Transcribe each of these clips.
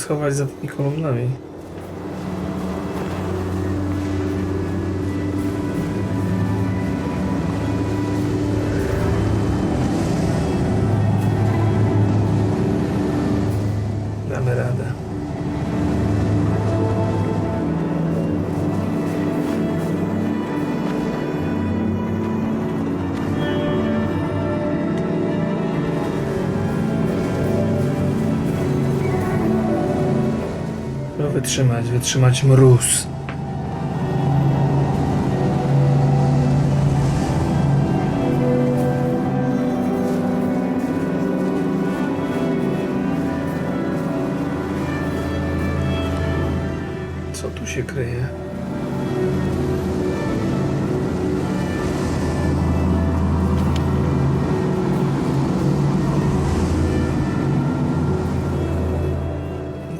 Schować za tymi kolumnami. Wytrzymać, wytrzymać mróz. Co tu się kryje?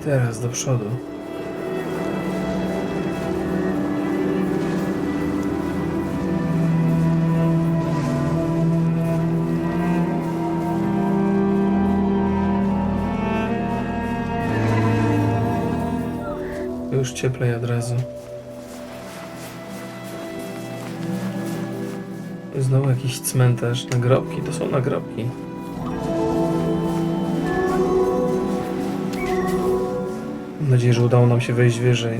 Teraz do przodu. Już cieplej od razu. Znowu jakiś cmentarz. Nagrobki, to są nagrobki. Mam nadzieję, że udało nam się wejść wyżej.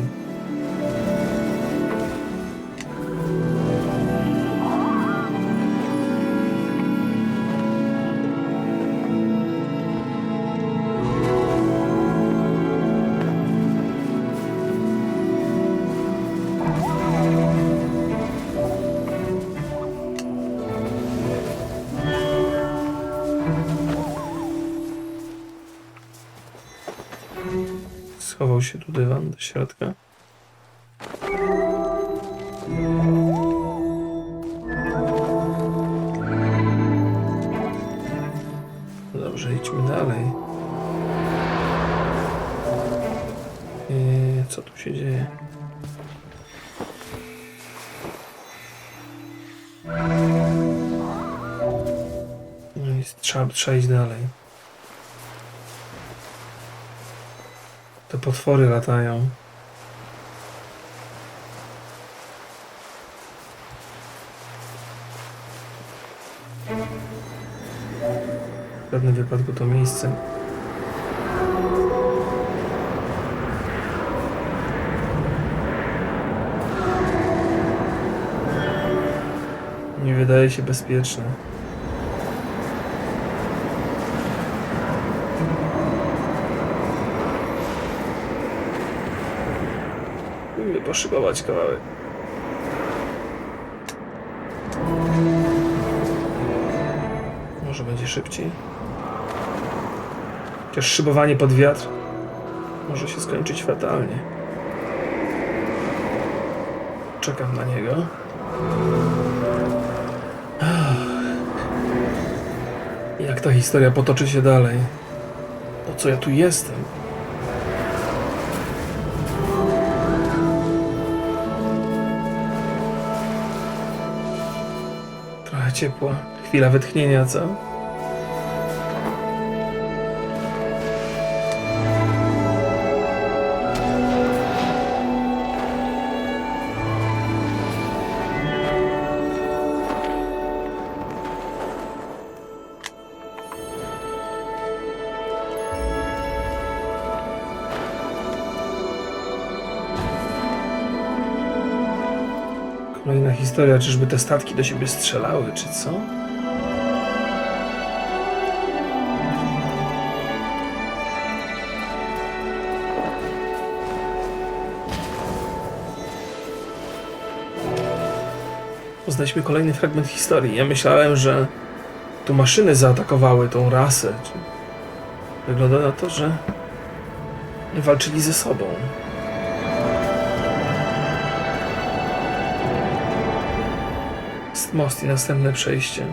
Środka. Dobrze, idźmy dalej. Eee, co tu się dzieje? No i trzeba, trzeba iść dalej. Te potwory latają. Pewnym wypadku to miejsce. Nie wydaje się bezpieczne. Musimy poszybować kawałek. Może będzie szybciej. Chociaż szybowanie pod wiatr może się skończyć fatalnie. Czekam na niego. Jak ta historia potoczy się dalej? Po co ja tu jestem? Trochę ciepła. Chwila wytchnienia, co? Historia, czyżby te statki do siebie strzelały, czy co? Poznaliśmy kolejny fragment historii. Ja myślałem, że tu maszyny zaatakowały tą rasę. Wygląda na to, że walczyli ze sobą. jest most i następne przejście.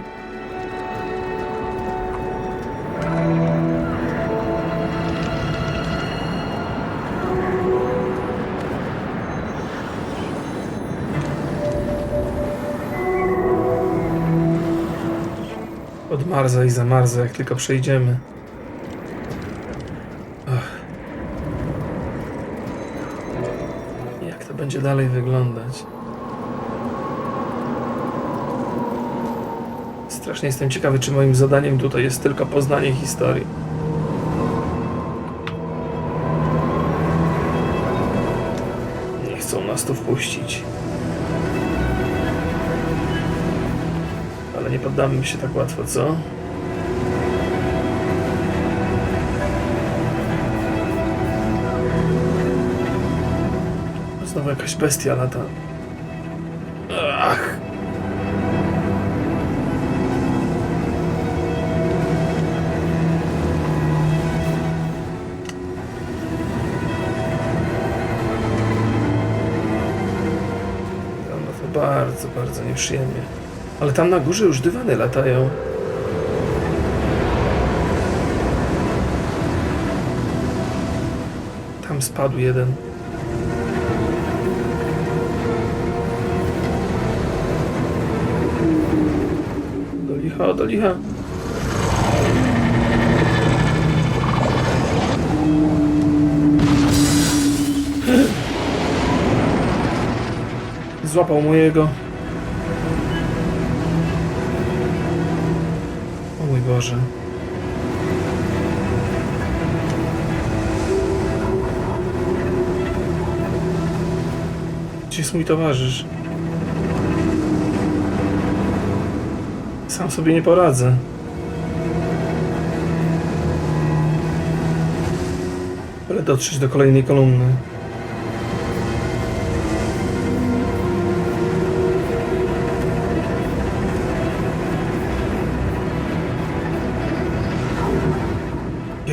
Odmarza i zamarza, jak tylko przejdziemy. Ach. Jak to będzie dalej wyglądać? Strasznie jestem ciekawy, czy moim zadaniem tutaj jest tylko poznanie historii. Nie chcą nas tu wpuścić. Ale nie poddamy się tak łatwo, co? Znowu jakaś bestia lata. Bardzo nieprzyjemnie. Ale tam na górze już dywany latają. Tam spadł jeden. Do licha, do licha. Złapał mojego. Boże. Gdzie jest mój towarzysz? Sam sobie nie poradzę. Ale dotrzeć do kolejnej kolumny.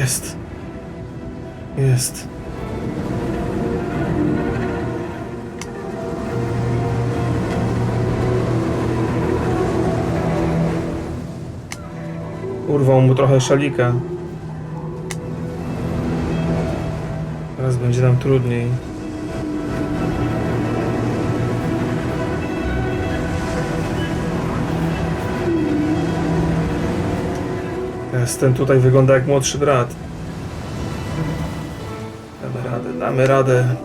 Jest. Jest. Urwał mu trochę szalika. Teraz będzie nam trudniej. Teraz ten tutaj wygląda jak młodszy brat. Damy radę, damy radę.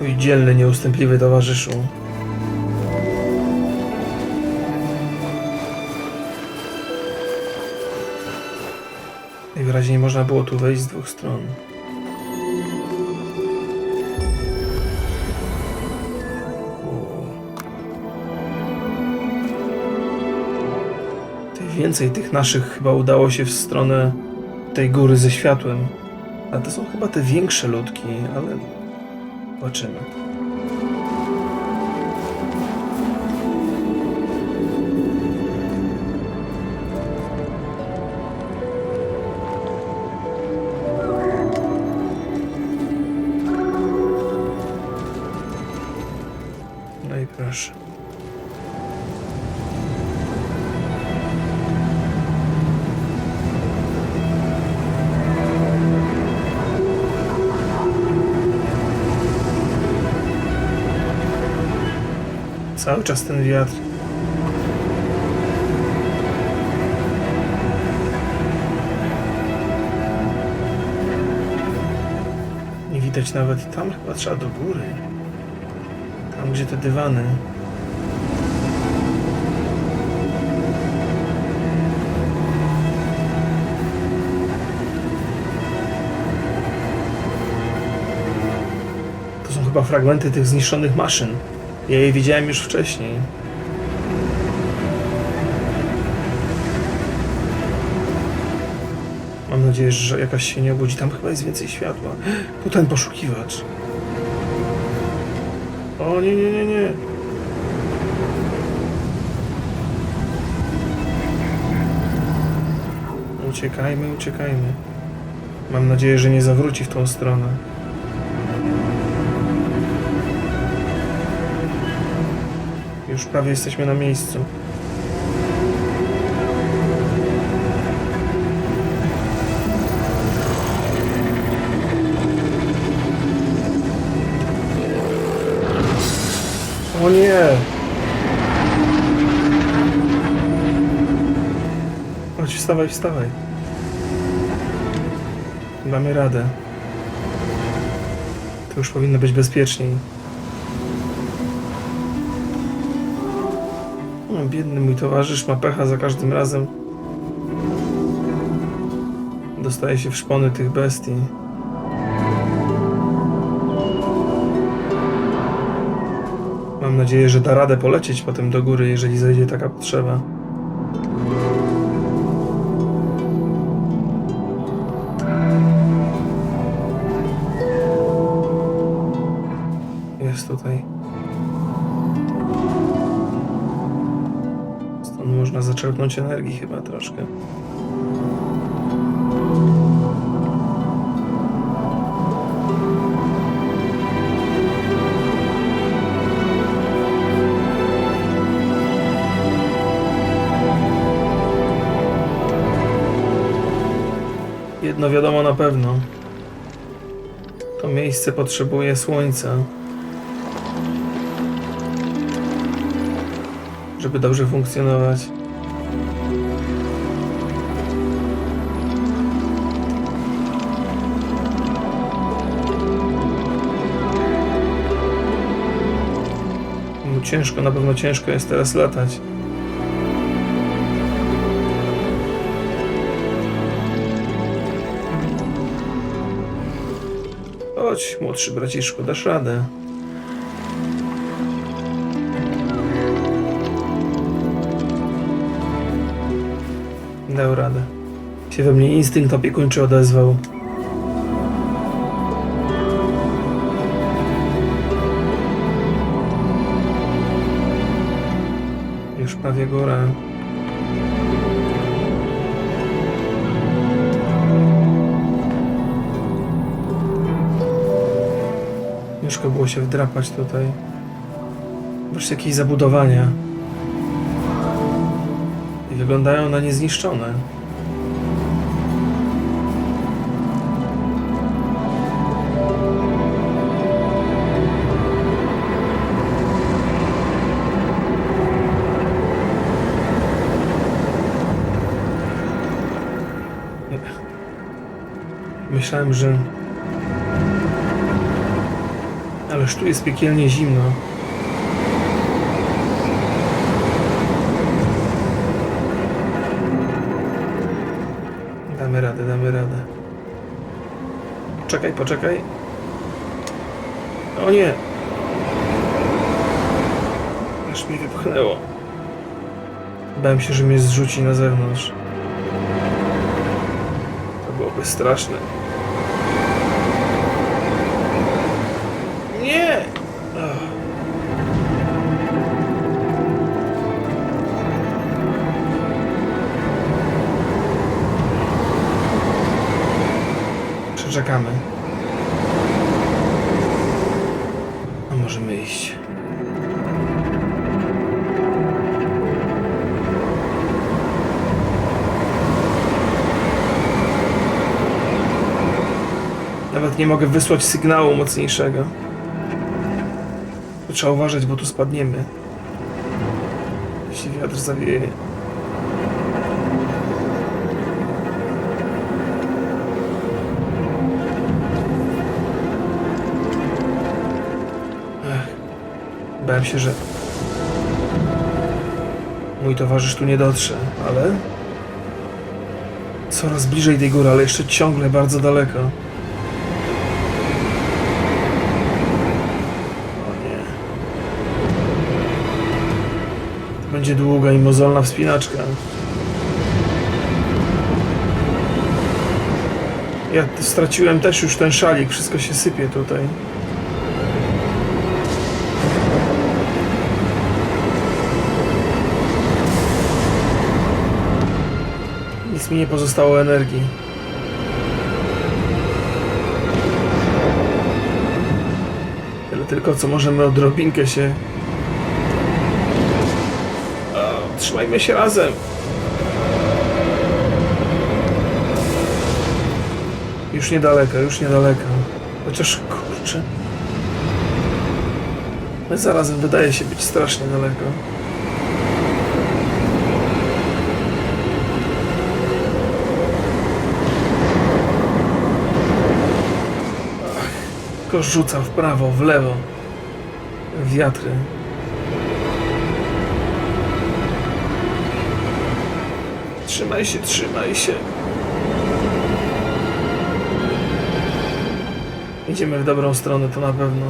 Mój dzielny, nieustępliwy towarzyszu. Najwyraźniej można było tu wejść z dwóch stron. Więcej tych naszych chyba udało się w stronę tej góry ze światłem. A to są chyba te większe ludki, ale zobaczymy. Cały czas ten wiatr. Nie widać nawet tam, chyba trzeba do góry. Tam, gdzie te dywany. To są chyba fragmenty tych zniszczonych maszyn. Ja je widziałem już wcześniej. Mam nadzieję, że jakaś się nie obudzi. Tam chyba jest więcej światła. Tu ten poszukiwacz. O nie, nie, nie, nie. Uciekajmy, uciekajmy. Mam nadzieję, że nie zawróci w tą stronę. Już prawie jesteśmy na miejscu. O nie! Chodź, wstawaj, wstawaj. Damy radę. To już powinno być bezpieczniej. Biedny mój towarzysz ma pecha za każdym razem. Dostaje się w szpony tych bestii. Mam nadzieję, że da radę polecieć potem do góry, jeżeli zajdzie taka potrzeba. Zaczerpnąć energii chyba troszkę. Jedno wiadomo na pewno. To miejsce potrzebuje słońca. Żeby dobrze funkcjonować. Ciężko, na pewno ciężko jest teraz latać. Chodź, młodszy braciszku, dasz radę. Dał radę. Się we mnie instynkt opiekuńczy odezwał. Prawie góra. Ciężko było się wdrapać tutaj. Wreszcie jakieś zabudowania. I wyglądają na niezniszczone. Myślałem, że Ależ tu jest piekielnie zimno. Damy radę, damy radę. Czekaj, poczekaj. O nie! Aż mi wypchnęło. Bałem się, że mnie zrzuci na zewnątrz. To byłoby straszne. Przeczekamy. A możemy iść. Nawet nie mogę wysłać sygnału mocniejszego. Trzeba uważać, bo tu spadniemy. Jeśli wiatr zawieje. Bałem się, że mój towarzysz tu nie dotrze, ale coraz bliżej tej góry, ale jeszcze ciągle bardzo daleko. O nie. Będzie długa i mozolna wspinaczka. Ja straciłem też już ten szalik, wszystko się sypie tutaj. Mi nie pozostało energii. Tyle tylko, co możemy odrobinkę się... Trzymajmy się razem. Już niedaleko, już niedaleko. Chociaż kurczę. Ale zarazem wydaje się być strasznie daleko. Wszystko rzuca w prawo, w lewo. Wiatry. Trzymaj się, trzymaj się. Idziemy w dobrą stronę, to na pewno.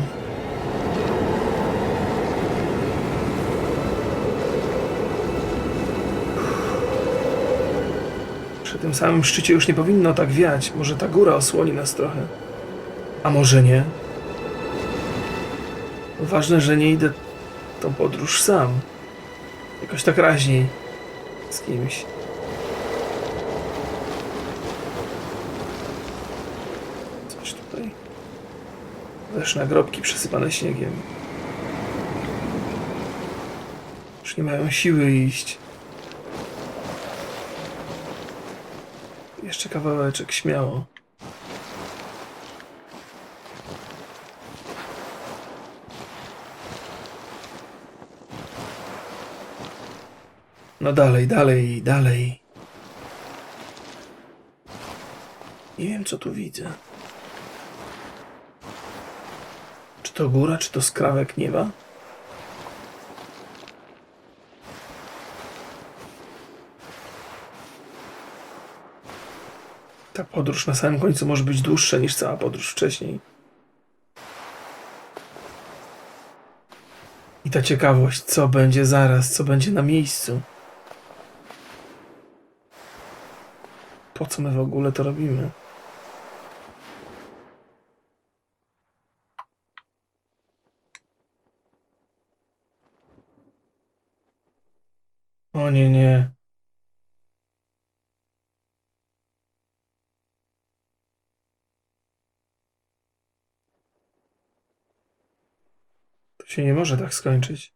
Przy tym samym szczycie już nie powinno tak wiać. Może ta góra osłoni nas trochę. A może nie? Ważne, że nie idę tą podróż sam. Jakoś tak raźniej. Z kimś. Coś tutaj. Też nagrobki przesypane śniegiem. Już nie mają siły iść. Jeszcze kawałeczek, śmiało. No dalej, dalej, dalej. Nie wiem, co tu widzę. Czy to góra, czy to skrawek nieba? Ta podróż na samym końcu może być dłuższa niż cała podróż wcześniej. I ta ciekawość, co będzie zaraz, co będzie na miejscu. Po co my w ogóle to robimy? O nie, nie. To się nie może tak skończyć.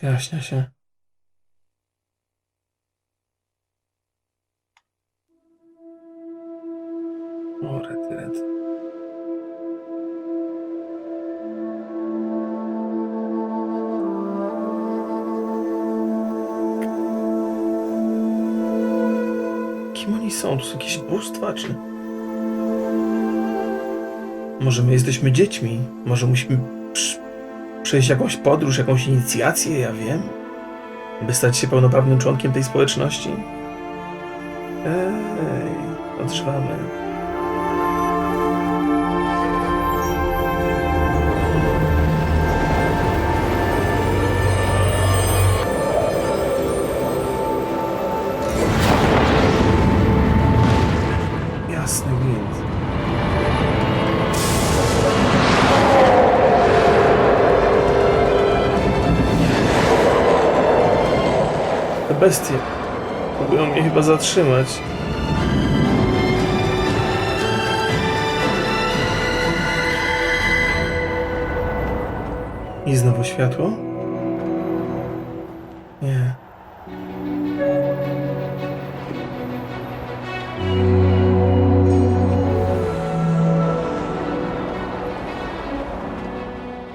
Przejaśnia się. O, rety, rety. Kim oni są? To są jakieś bóstwa, czy... Może my jesteśmy dziećmi? Może musimy przejść jakąś podróż, jakąś inicjację, ja wiem? By stać się pełnoprawnym członkiem tej społeczności? Ej, odżywamy. Bestie próbują mnie chyba zatrzymać. I znowu światło? Nie.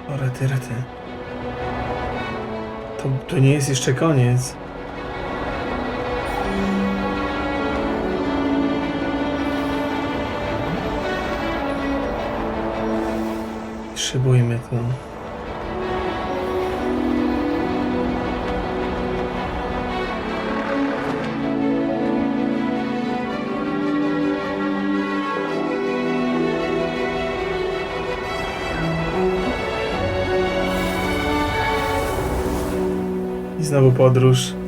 O, rety, rety. To, to nie jest jeszcze koniec. Szybujmy tu. I znowu podróż.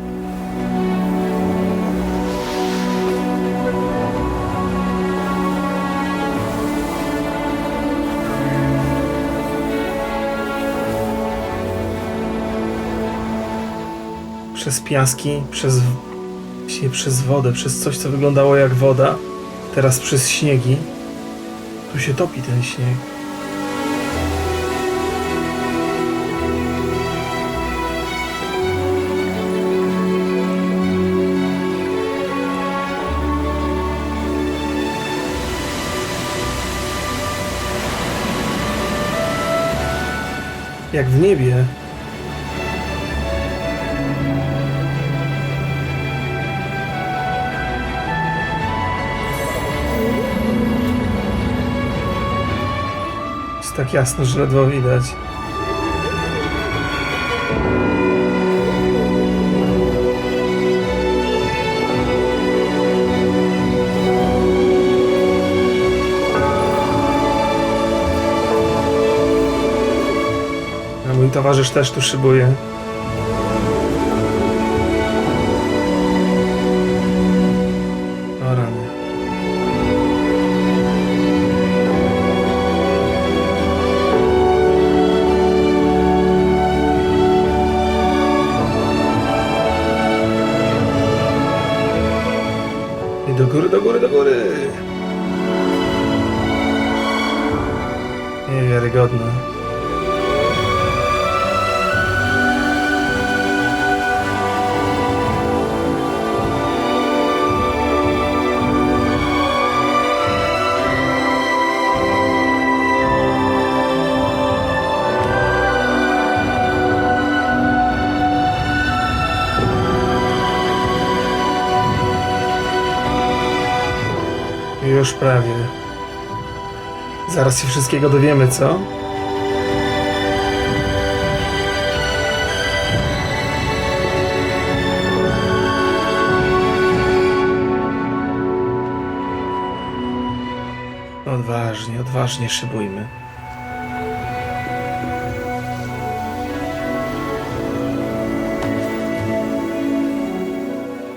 Przez piaski, przez, przez wodę, przez coś, co wyglądało jak woda. Teraz przez śniegi. Tu się topi ten śnieg. Jak w niebie. Tak jasno, że ledwo widać. Mój towarzysz też tu szybuje. Już prawie. Zaraz się wszystkiego dowiemy, co? Odważnie, odważnie szybujmy.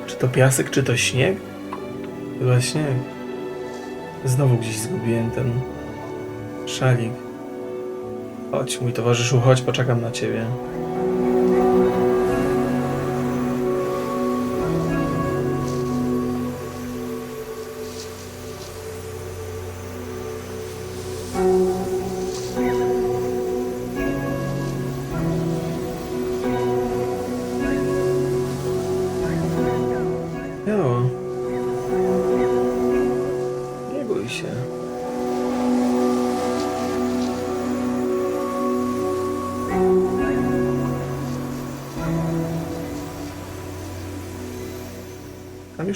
Czy to piasek, czy to śnieg? Chyba śnieg. Znowu gdzieś zgubiłem ten szalik. Chodź, mój towarzyszu, chodź, poczekam na ciebie.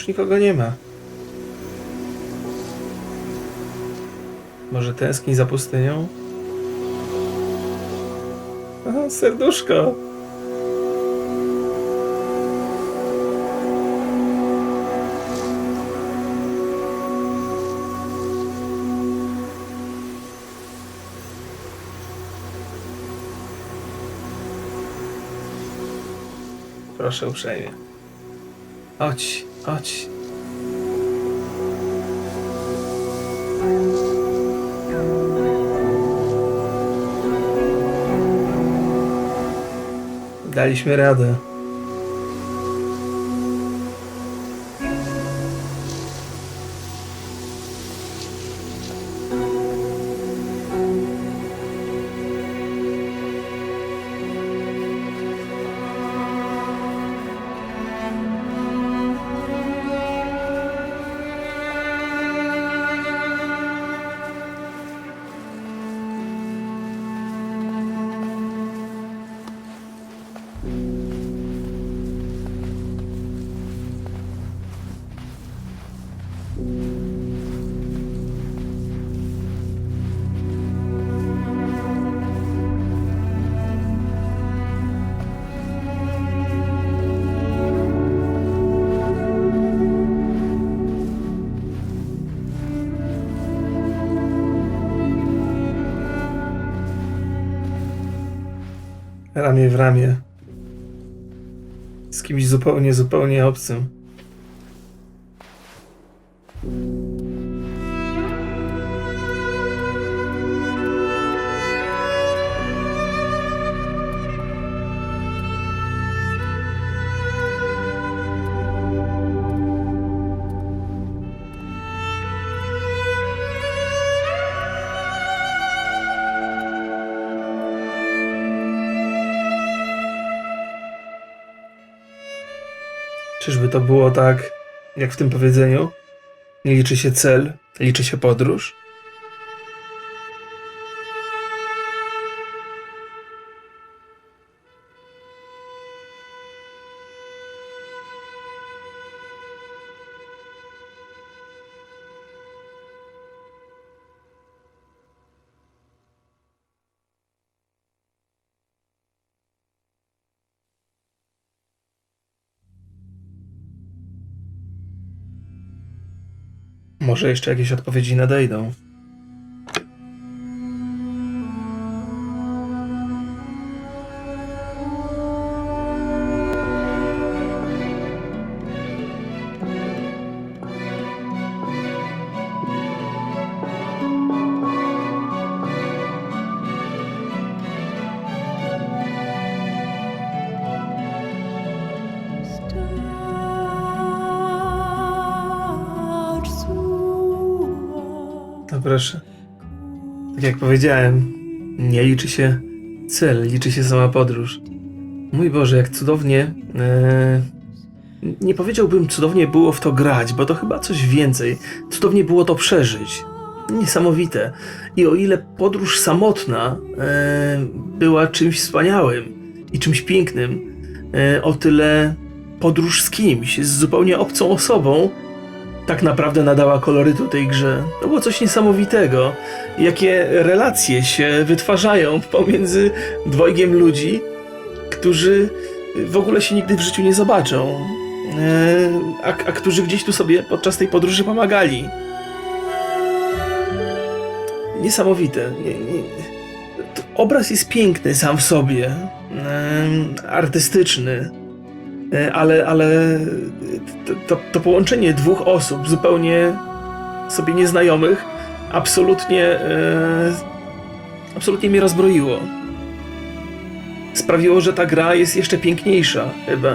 Już nikogo nie ma. Może tęskni za pustynią? Aha, serduszko. Proszę uprzejmie. Chodź, chodź. Daliśmy radę. Ramię w ramię. Z kimś zupełnie, zupełnie obcym. Czyżby to było tak, jak w tym powiedzeniu? Nie liczy się cel, liczy się podróż? Może jeszcze jakieś odpowiedzi nadejdą. Tak jak powiedziałem, nie liczy się cel, liczy się sama podróż. Mój Boże, jak cudownie. E, nie powiedziałbym, cudownie było w to grać, bo to chyba coś więcej. Cudownie było to przeżyć. Niesamowite. I o ile podróż samotna e, była czymś wspaniałym i czymś pięknym, e, o tyle podróż z kimś, z zupełnie obcą osobą, tak naprawdę nadała kolorytu tej grze. To było coś niesamowitego. Jakie relacje się wytwarzają pomiędzy dwojgiem ludzi, którzy w ogóle się nigdy w życiu nie zobaczą, e, a, a którzy gdzieś tu sobie podczas tej podróży pomagali. Niesamowite. Nie, nie, obraz jest piękny sam w sobie, e, artystyczny. E, ale, ale to, to, połączenie dwóch osób zupełnie sobie nieznajomych absolutnie e, absolutnie mnie rozbroiło. Sprawiło, że ta gra jest jeszcze piękniejsza, chyba.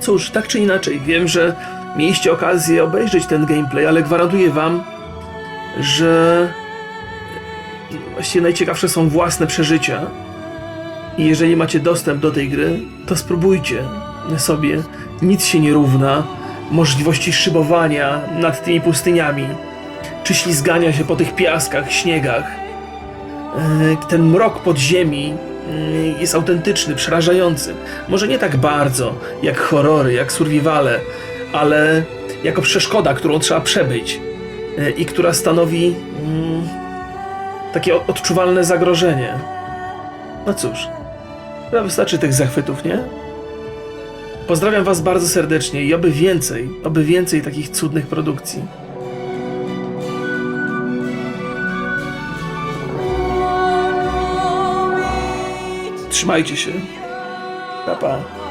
Cóż, tak czy inaczej, wiem, że mieliście okazję obejrzeć ten gameplay, ale gwarantuję wam, że właściwie najciekawsze są własne przeżycia. I jeżeli macie dostęp do tej gry, to spróbujcie sobie. Nic się nie równa możliwości szybowania nad tymi pustyniami, czy ślizgania się po tych piaskach, śniegach. E, Ten mrok podziemi mm, jest autentyczny, przerażający. Może nie tak bardzo jak horrory, jak survivale, ale jako przeszkoda, którą trzeba przebyć e, i która stanowi mm, takie odczuwalne zagrożenie. No cóż, chyba wystarczy tych zachwytów, nie? Pozdrawiam Was bardzo serdecznie i oby więcej, oby więcej takich cudnych produkcji. Trzymajcie się. Pa, pa.